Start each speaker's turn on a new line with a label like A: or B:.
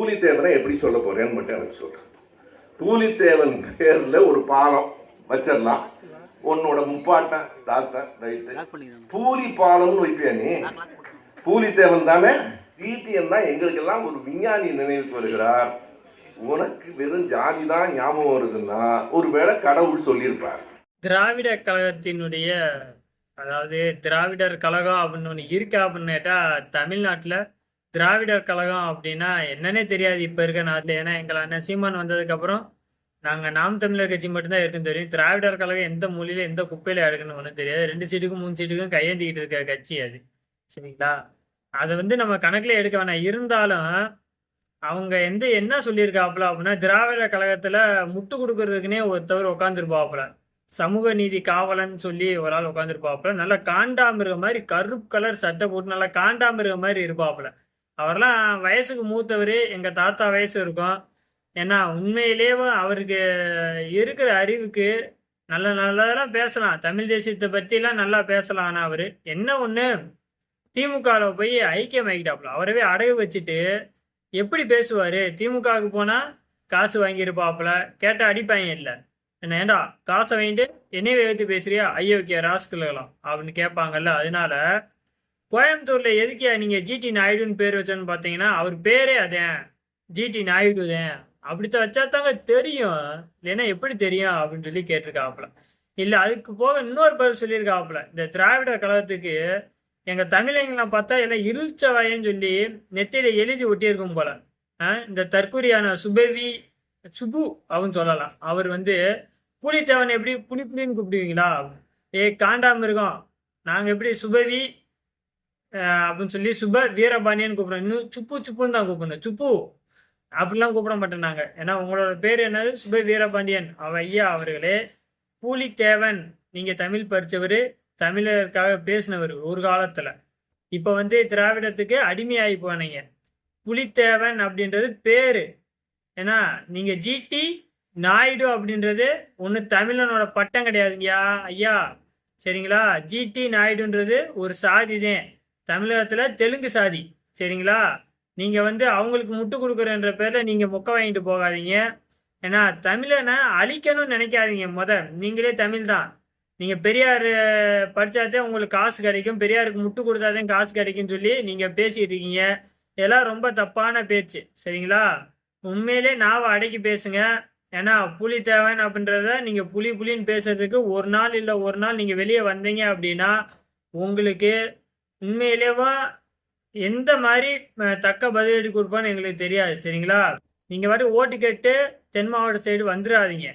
A: பூலித்தேவனை எப்படி சொல்ல போறேன்னு மட்டும் எனக்கு சொல்றேன். பூலித்தேவன் பேர்ல ஒரு பாலம் வச்சிடலாம். உன்னோட முப்பாட்டன் தாத்தன் ரைட்டு. பூலி பாலம்னு வைப்பியா நீ? பூலித்தேவன் தானே டிடிஎன் தான்? எங்களுக்கெல்லாம் ஒரு விஞ்ஞானி நினைவுக்கு வருகிறார். உனக்கு வெறும் ஜாதி தான் ஞாபகம் வருதுன்னா ஒருவேளை கடவுள் சொல்லியிருப்பார்.
B: திராவிட கழகத்தினுடைய அதாவது திராவிடர் கழகம் அப்படின்னு ஒன்று இருக்கா அப்படின்னு கேட்டால் தமிழ்நாட்டில் திராவிடர் கழகம் அப்படின்னா என்னன்னே தெரியாது இப்போ இருக்க நாட்டில். ஏன்னா எங்கள் அண்ணன் சீமான் வந்ததுக்கப்புறம் நாங்கள் நாம் தமிழர் கட்சி மட்டும்தான் இருக்குன்னு தெரியும். திராவிடர் கழகம் எந்த மொழியில் எந்த குப்பையில் இருக்குன்னு ஒன்றும் தெரியாது. ரெண்டு சீட்டுக்கும் மூணு சீட்டுக்கும் கையேந்திக்கிட்டு இருக்க கட்சி அது. சரிங்களா? அதை வந்து நம்ம கணக்கில் எடுக்க வேணாம். இருந்தாலும் அவங்க எந்த என்ன சொல்லியிருக்காப்புல அப்படின்னா திராவிட கழகத்தில் முட்டு கொடுக்கறதுக்குன்னே ஒருத்தவர் உட்காந்துருப்பாப்புல சமூக நீதி காவலன் சொல்லி ஒரு ஆள் உட்காந்துருப்பாப்புல நல்லா காண்டாமிருக மாதிரி கருப்பு கலர் சட்டை போட்டு நல்லா காண்டாமிருக மாதிரி இருப்பாப்புல. அவர்லாம் வயசுக்கு மூத்தவர் எங்கள் தாத்தா வயசு இருக்கும். ஏன்னா உண்மையிலேயே அவருக்கு இருக்கிற அறிவுக்கு நல்ல நல்லதெல்லாம் பேசலாம். தமிழ் தேசியத்தை பற்றிலாம் நல்லா பேசலாம். ஆனால் அவர் என்ன ஒன்று திமுகவில் போய் ஐக்கியம் ஆகிட்டாப்புல அவரவே அடகு வச்சுட்டு எப்படி பேசுவார்? திமுகவுக்கு போனால் காசு வாங்கியிருப்பாப்புல. கேட்டால் அடிப்பாங்க இல்லை. என்ன ஏண்டா காசை வாங்கிட்டு என்னைய வைத்து பேசுறியா? ஐயோக்கிய ராஸ்கலாம் அப்படின்னு கேட்பாங்கல்ல. அதனால கோயம்புத்தூர்ல எதுக்கு நீங்க ஜிடி நாயுடுன்னு பேர் வச்சோன்னு பார்த்தீங்கன்னா அவர் பேரே அதேன் ஜிடி நாயுடு தான் அப்படித்தான் வச்சா தாங்க தெரியும். இல்லைன்னா எப்படி தெரியும் அப்படின்னு சொல்லி கேட்டிருக்காப்புல. இல்லை அதுக்கு போக இன்னொரு பதில் சொல்லியிருக்காப்புல. இந்த திராவிட கழகத்துக்கு எங்க தமிழங்களாம் பார்த்தா எல்லாம் இருள்ச்ச வயன்னு சொல்லி நெத்தியில எழுதி ஒட்டியிருக்கும் போல. ஆ, இந்த தற்கொலையான சுபவி சுபு அப்படின்னு சொல்லலாம். அவர் வந்து புலித்தேவன் எப்படி புலி புலின்னு கூப்பிடுவீங்களா? ஏ காண்டாமிருகம். நாங்கள் எப்படி சுபவி அப்படின்னு சொல்லி சுப வீரபாண்டியன் கூப்பிடுறோம் இன்னும் சுப்பு சுப்புன்னு தான் கூப்பிடணும். சுப்பு. அப்படிலாம் கூப்பிட மாட்டேன் நாங்கள் ஏன்னா உங்களோட பேர் என்னது? சுப வீரபாண்டியன். அவ ஐயா அவர்களே பூலித்தேவன். நீங்கள் தமிழ் படித்தவர் தமிழருக்காக பேசினவர் ஒரு காலத்தில். இப்போ வந்து திராவிடத்துக்கு அடிமையாகி போனீங்க. புலித்தேவன் அப்படின்றது பேர். ஏன்னா நீங்கள் ஜிடி நாயுடு அப்படின்றது ஒன்று தமிழனோட பட்டம் கிடையாதுங்கய்யா ஐயா. சரிங்களா? ஜிடி நாயுடுன்றது ஒரு சாதி தான். தமிழகத்தில் தெலுங்கு சாதி சரிங்களா? நீங்கள் வந்து அவங்களுக்கு முட்டு கொடுக்குறன்ற பேரில் நீங்கள் மொக்க வாங்கிட்டு போகாதீங்க. ஏன்னா தமிழனை அழிக்கணும்னு நினைக்காதீங்க முத. நீங்களே தமிழ் தான். நீங்கள் பெரியார் படித்தாதே உங்களுக்கு காசு கிடைக்கும். பெரியாருக்கு முட்டு கொடுத்தாதான் காசு கிடைக்கும்னு சொல்லி நீங்கள் பேசிகிட்டு இருக்கீங்க. இதெல்லாம் ரொம்ப தப்பான பேச்சு சரிங்களா? உண்மையிலே நாவை அடக்கி பேசுங்க. ஏன்னா புலி தேவன் அப்படின்றத நீங்கள் புலி புலின்னு பேசுறதுக்கு ஒரு நாள் இல்லை ஒரு நாள் நீங்கள் வெளியே வந்தீங்க அப்படின்னா உங்களுக்கு உண்மையிலேவா எந்த மாதிரி தக்க பதிலடி கொடுப்பான்னு எங்களுக்கு தெரியாது சரிங்களா? நீங்கள் பாட்டு ஓட்டு கேட்டு தென் மாவட்ட சைடு வந்துடாதீங்க